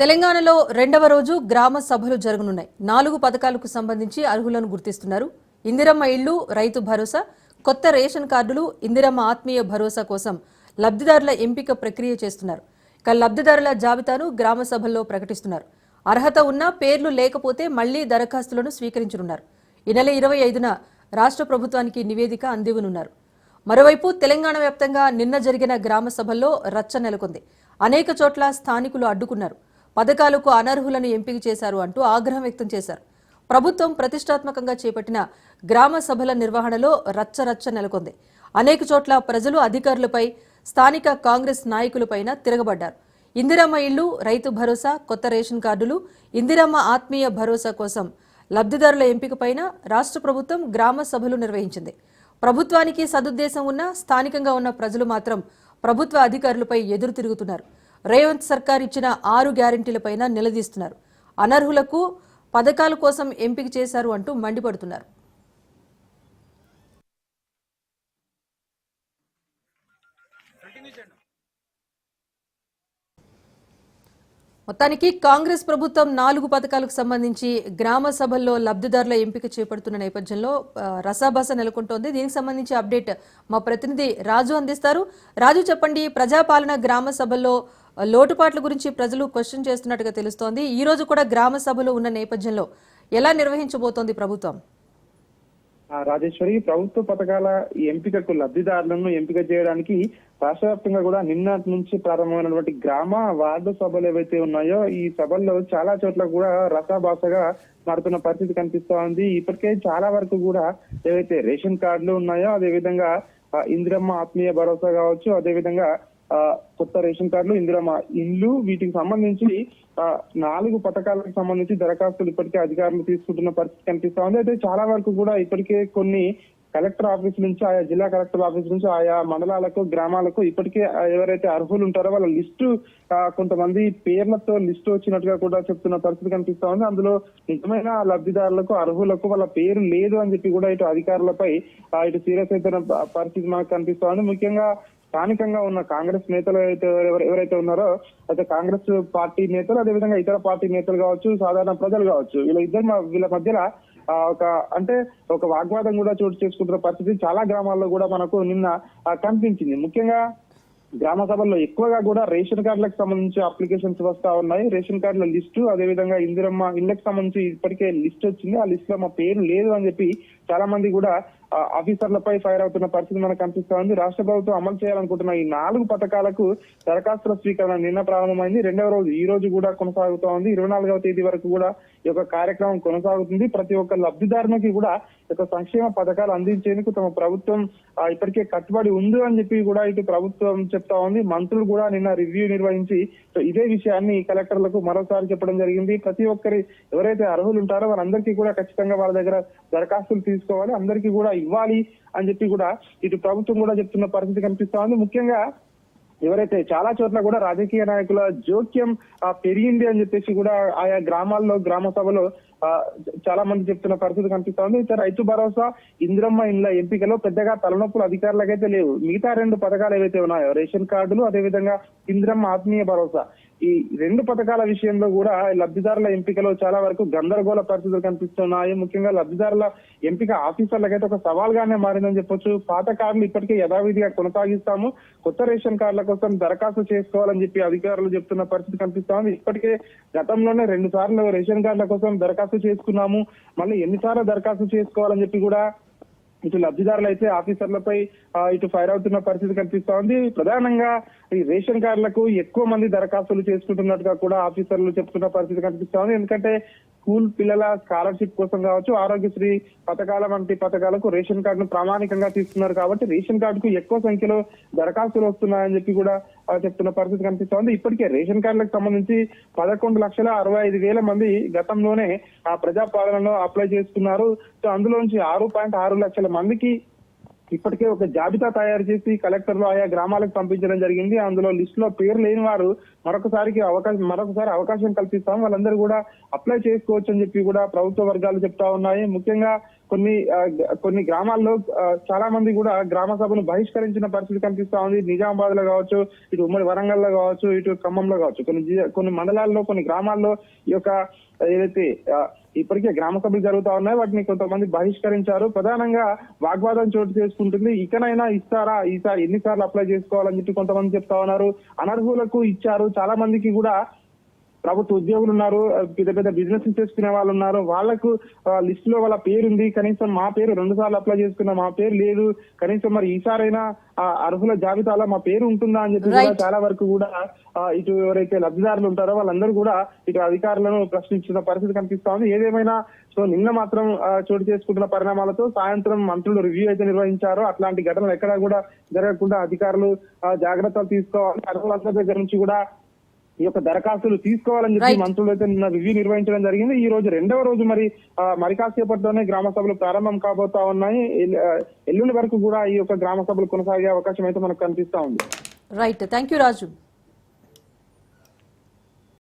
తెలంగాణలో రెండవ రోజు గ్రామ సభలు జరగనున్నాయి. నాలుగు పథకాలకు సంబంధించి అర్హులను గుర్తిస్తున్నారు. ఇందిరమ్మ ఇళ్ళు రైతు భరోసా కొత్త రేషన్ కార్డులు ఇందిరమ్మ ఆత్మీయ భరోసా కోసం లబ్ధిదారుల ఎంపిక ప్రక్రియ చేస్తున్నారు. ఇక లబ్ధిదారుల జాబితాను గ్రామ సభల్లో ప్రకటిస్తున్నారు. అర్హత ఉన్నా పేర్లు లేకపోతే మళ్ళీ దరఖాస్తులను స్వీకరించనున్నారు. ఈ నెల ఇరవై ఐదున రాష్ట్ర ప్రభుత్వానికి నివేదిక అందివనున్నారు మరోవైపు తెలంగాణ వ్యాప్తంగా నిన్న జరిగిన గ్రామ సభల్లో రచ్చ నెలకొంది. అనేక చోట్ల స్థానికులు అడ్డుకున్నారు. పథకాలకు అనర్హులను ఎంపిక చేశారు అంటూ ఆగ్రహం వ్యక్తం చేశారు. ప్రభుత్వం ప్రతిష్టాత్మకంగా చేపట్టిన గ్రామ సభల నిర్వహణలో రచ్చరచ్చ నెలకొంది. అనేక చోట్ల ప్రజలు అధికారులపై స్థానిక కాంగ్రెస్ నాయకులపైన తిరగబడ్డారు. ఇందిరమ్మ ఇళ్ళు రైతు భరోసా కొత్త రేషన్ కార్డులు ఇందిరమ్మ ఆత్మీయ భరోసా కోసం లబ్ధిదారుల ఎంపికపైన రాష్ట్ర ప్రభుత్వం గ్రామ సభలు నిర్వహించింది. ప్రభుత్వానికి సదుద్దేశం ఉన్న స్థానికంగా ఉన్న ప్రజలు మాత్రం ప్రభుత్వ అధికారులపై ఎదురు తిరుగుతున్నారు. రేవంత్ సర్కార్ ఇచ్చిన ఆరు గ్యారంటీలపైన నిలదీస్తున్నారు. అనర్హులకు పథకాల కోసం ఎంపిక చేశారు అంటూ మండిపడుతున్నారు. మొత్తానికి కాంగ్రెస్ ప్రభుత్వం నాలుగు పథకాలకు సంబంధించి గ్రామ సభల్లో లబ్ధిదారుల ఎంపిక చేపడుతున్న నేపథ్యంలో రసాభాస నెలకొంటోంది. దీనికి సంబంధించి అప్డేట్ మా ప్రతినిధి రాజు అందిస్తారు. రాజు చెప్పండి ప్రజాపాలన గ్రామ సభల్లో లోటుపాట్ల గురించి ప్రజలు క్వశ్చన్ చేస్తున్నట్టుగా తెలుస్తోంది. ఈ రోజు కూడా గ్రామ సభలు ఉన్న నేపథ్యంలో ఎలా నిర్వహించబోతోంది ప్రభుత్వం? రాజేశ్వరి ప్రభుత్వ పథకాల ఎంపికకు లబ్ధిదారులను ఎంపిక చేయడానికి రాష్ట్ర వ్యాప్తంగా కూడా నిన్నటి నుంచి ప్రారంభమైనటువంటి గ్రామ వార్డు సభలు ఏవైతే ఉన్నాయో ఈ సభల్లో చాలా చోట్ల కూడా రసాభాసగా మారుతున్న పరిస్థితి కనిపిస్తా ఉంది. ఇప్పటికే చాలా వరకు కూడా ఏవైతే రేషన్ కార్డులు ఉన్నాయో అదే విధంగా ఇందిరమ్మ ఆత్మీయ భరోసా కావచ్చు అదే విధంగా కొత్త రేషన్ కార్డులు ఇందిరమ్మ ఇల్లు వీటికి సంబంధించి నాలుగు పథకాలకు సంబంధించి దరఖాస్తులు ఇప్పటికే అధికారులు తీసుకుంటున్న పరిస్థితి కనిపిస్తా ఉంది. అయితే చాలా వరకు కూడా ఇప్పటికే కొన్ని కలెక్టర్ ఆఫీస్ నుంచి ఆయా జిల్లా కలెక్టర్ ఆఫీస్ నుంచి ఆయా మండలాలకు గ్రామాలకు ఇప్పటికే ఎవరైతే అర్హులు ఉంటారో వాళ్ళ లిస్టు కొంతమంది పేర్లతో లిస్టు వచ్చినట్టుగా కూడా చెప్తున్న పరిస్థితి కనిపిస్తా ఉంది. అందులో నిజమైన లబ్ధిదారులకు అర్హులకు వాళ్ళ పేరు లేదు అని చెప్పి కూడా ఇటు అధికారులపై ఇటు సీరియస్ అయితున్న పరిస్థితి మనకు కనిపిస్తా ఉంది. ముఖ్యంగా స్థానికంగా ఉన్న కాంగ్రెస్ నేతలు అయితే ఎవరు- ఎవరైతే ఉన్నారో అయితే కాంగ్రెస్ పార్టీ నేతలు అదేవిధంగా ఇతర పార్టీ నేతలు కావచ్చు సాధారణ ప్రజలు కావచ్చు వీళ్ళ ఇద్దరు వీళ్ళ మధ్యలో ఒక అంటే ఒక వాగ్వాదం కూడా చోటు చేసుకుంటున్న పరిస్థితి చాలా గ్రామాల్లో కూడా మనకు నిన్న కనిపించింది. ముఖ్యంగా గ్రామ సభల్లో ఎక్కువగా కూడా రేషన్ కార్డులకు సంబంధించి అప్లికేషన్స్ వస్తా ఉన్నాయి. రేషన్ కార్డుల లిస్టు అదేవిధంగా ఇందిరమ్మ ఇళ్ళకు సంబంధించి ఇప్పటికే లిస్ట్ వచ్చింది. ఆ లిస్ట్లో మా పేరు లేదు అని చెప్పి చాలా మంది కూడా ఆఫీసర్లపై ఫైర్ అవుతున్న పరిస్థితి మనకు కనిపిస్తా ఉంది రాష్ట్ర ప్రభుత్వం అమలు చేయాలనుకుంటున్న ఈ నాలుగు పథకాలకు దరఖాస్తుల స్వీకరణ నిన్న ప్రారంభమైంది. రెండవ రోజు ఈ రోజు కూడా కొనసాగుతా ఉంది ఇరవై నాలుగవ తేదీ వరకు కూడా ఈ యొక్క కార్యక్రమం కొనసాగుతుంది. ప్రతి ఒక్క లబ్ధిదారునికి కూడా ఒక యొక్క సంక్షేమ పథకాలు అందించేందుకు తమ ప్రభుత్వం ఇప్పటికే కట్టుబడి ఉంది అని చెప్పి కూడా ఇటు ప్రభుత్వం చెప్తా ఉంది. మంత్రులు కూడా నిన్న రివ్యూ నిర్వహించి సో ఇదే విషయాన్ని కలెక్టర్లకు మరోసారి చెప్పడం జరిగింది. ప్రతి ఒక్కరి ఎవరైతే అర్హులు ఉంటారో వారందరికీ కూడా ఖచ్చితంగా వాళ్ళ దగ్గర దరఖాస్తులు తీసుకోవాలి. అందరికీ కూడా ఇవ్వాలి అని చెప్పి కూడా ఇటు ప్రభుత్వం కూడా చెప్తున్న పరిస్థితి కనిపిస్తా ఉంది ముఖ్యంగా ఎవరైతే చాలా చోట్ల కూడా రాజకీయ నాయకుల జోక్యం పెరిగింది అని చెప్పేసి కూడా ఆయా గ్రామాల్లో గ్రామ సభలో ఆ, చాలా మంది చెప్తున్న పరిస్థితి కనిపిస్తా ఉంది అయితే రైతు భరోసా ఇంద్రమ్మ ఇండ్ల ఎంపికలో పెద్దగా తలనొప్పులు అధికారులకైతే లేవు. మిగతా రెండు పథకాలు ఏవైతే ఉన్నాయో రేషన్ కార్డులు అదేవిధంగా ఇంద్రమ్మ ఆత్మీయ భరోసా ఈ రెండు పథకాల విషయంలో కూడా లబ్ధిదారుల ఎంపికలో చాలా వరకు గందరగోళ పరిస్థితులు కనిపిస్తున్నాయి. ముఖ్యంగా లబ్ధిదారుల ఎంపిక ఆఫీసర్లకైతే ఒక సవాల్గానే మారిందని చెప్పొచ్చు. పాత కార్డులు ఇప్పటికే యథావిధిగా కొనసాగిస్తాము. కొత్త రేషన్ కార్డుల కోసం దరఖాస్తు చేసుకోవాలని చెప్పి అధికారులు చెప్తున్న పరిస్థితి కనిపిస్తుంది. ఇప్పటికే గతంలోనే రెండు సార్లు రేషన్ కార్డుల కోసం దరఖాస్తు చేసుకున్నాము. మళ్ళీ ఎన్నిసార్లు దరఖాస్తు చేసుకోవాలని చెప్పి కూడా ఇటు లబ్ధిదారులు అయితే ఆఫీసర్లపై ఇటు ఫైర్ అవుతున్న పరిస్థితి కనిపిస్తా ఉంది. ప్రధానంగా ఈ రేషన్ కార్డులకు ఎక్కువ మంది దరఖాస్తులు చేసుకుంటున్నట్టుగా కూడా ఆఫీసర్లు చెప్తున్న పరిస్థితి కనిపిస్తా ఉంది. ఎందుకంటే స్కూల్ పిల్లల స్కాలర్షిప్ కోసం కావచ్చు ఆరోగ్యశ్రీ పథకాల వంటి పథకాలకు రేషన్ కార్డును ప్రామాణికంగా తీసుకున్నారు కాబట్టి రేషన్ కార్డుకు ఎక్కువ సంఖ్యలో దరఖాస్తులు వస్తున్నాయని చెప్పి కూడా చెప్తున్న పరిస్థితి కనిపిస్తోంది. ఇప్పటికే రేషన్ కార్డులకు సంబంధించి పదకొండు లక్షల అరవై ఐదు వేల మంది గతంలోనే ఆ ప్రజాపాలనలో అప్లై చేసుకున్నారు. సో అందులోంచి ఆరు పాయింట్ ఆరు లక్షల మందికి ఇప్పటికే ఒక జాబితా తయారు చేసి కలెక్టర్లు ఆయా గ్రామాలకు పంపించడం జరిగింది. అందులో లిస్ట్లో పేరు లేని వారు మరొకసారికి అవకాశం మరొకసారి అవకాశం కల్పిస్తాం. వాళ్ళందరూ కూడా అప్లై చేసుకోవచ్చు అని చెప్పి కూడా ప్రభుత్వ వర్గాలు చెప్తా ఉన్నాయి. ముఖ్యంగా కొన్ని కొన్ని గ్రామాల్లో చాలా మంది కూడా గ్రామ సభను బహిష్కరించిన పరిస్థితి కనిపిస్తా ఉంది. నిజామాబాద్లో కావచ్చు ఇటు ఉమ్మడి వరంగల్లో కావచ్చు ఇటు ఖమ్మంలో కావచ్చు. కొన్ని జి- కొన్ని మండలాల్లో కొన్ని గ్రామాల్లో ఈ యొక్క ఏదైతే ఇప్పటికే గ్రామ సభలు జరుగుతా ఉన్నాయి వాటిని కొంతమంది బహిష్కరించారు. ప్రధానంగా వాగ్వాదం చోటు చేసుకుంటుంది. ఇకనైనా ఇస్తారా? ఈసారి ఎన్నిసార్లు అప్లై చేసుకోవాలని చెప్పి కొంతమంది చెప్తా ఉన్నారు. అనర్హులకు ఇచ్చారు. చాలా మందికి కూడా ప్రభుత్వ ఉద్యోగులు ఉన్నారు పెద్ద పెద్ద బిజినెస్ చేసుకునే వాళ్ళు ఉన్నారు. వాళ్ళకు లిస్ట్లో వాళ్ళ పేరు ఉంది కనీసం మా పేరు రెండు సార్లు అప్లై చేసుకున్నా మా పేరు లేదు. కనీసం మరి ఈసారైనా ఆ అర్హుల జాబితాలో మా పేరు ఉంటుందా అని చెప్పి కూడా. చాలా వరకు కూడా ఇటు ఎవరైతే లబ్ధిదారులు ఉంటారో వాళ్ళందరూ కూడా ఇటు అధికారులను ప్రశ్నించిన పరిస్థితి కనిపిస్తా ఉంది. ఏదేమైనా సో నిన్న మాత్రం చోటు చేసుకుంటున్న పరిణామాలతో సాయంత్రం మంత్రులు రివ్యూ అయితే నిర్వహించారు అట్లాంటి ఘటనలు ఎక్కడా కూడా జరగకుండా అధికారులు జాగ్రత్తలు తీసుకోవాలి. అర్హులందరి దగ్గర నుంచి కూడా ఈ యొక్క దరఖాస్తులు తీసుకోవాలని చెప్పి. మంత్రులు అయితే నిన్న రివ్యూ నిర్వహించడం జరిగింది. ఈ రోజు రెండవ రోజు మరి మరి కాసేపట్లోనే గ్రామ సభలు ప్రారంభం కాబోతా ఉన్నాయి. ఎల్లుండి వరకు కూడా ఈ యొక్క గ్రామ సభలు కొనసాగే అవకాశం అయితే మనకు కనిపిస్తా ఉంది. Right thank you Raju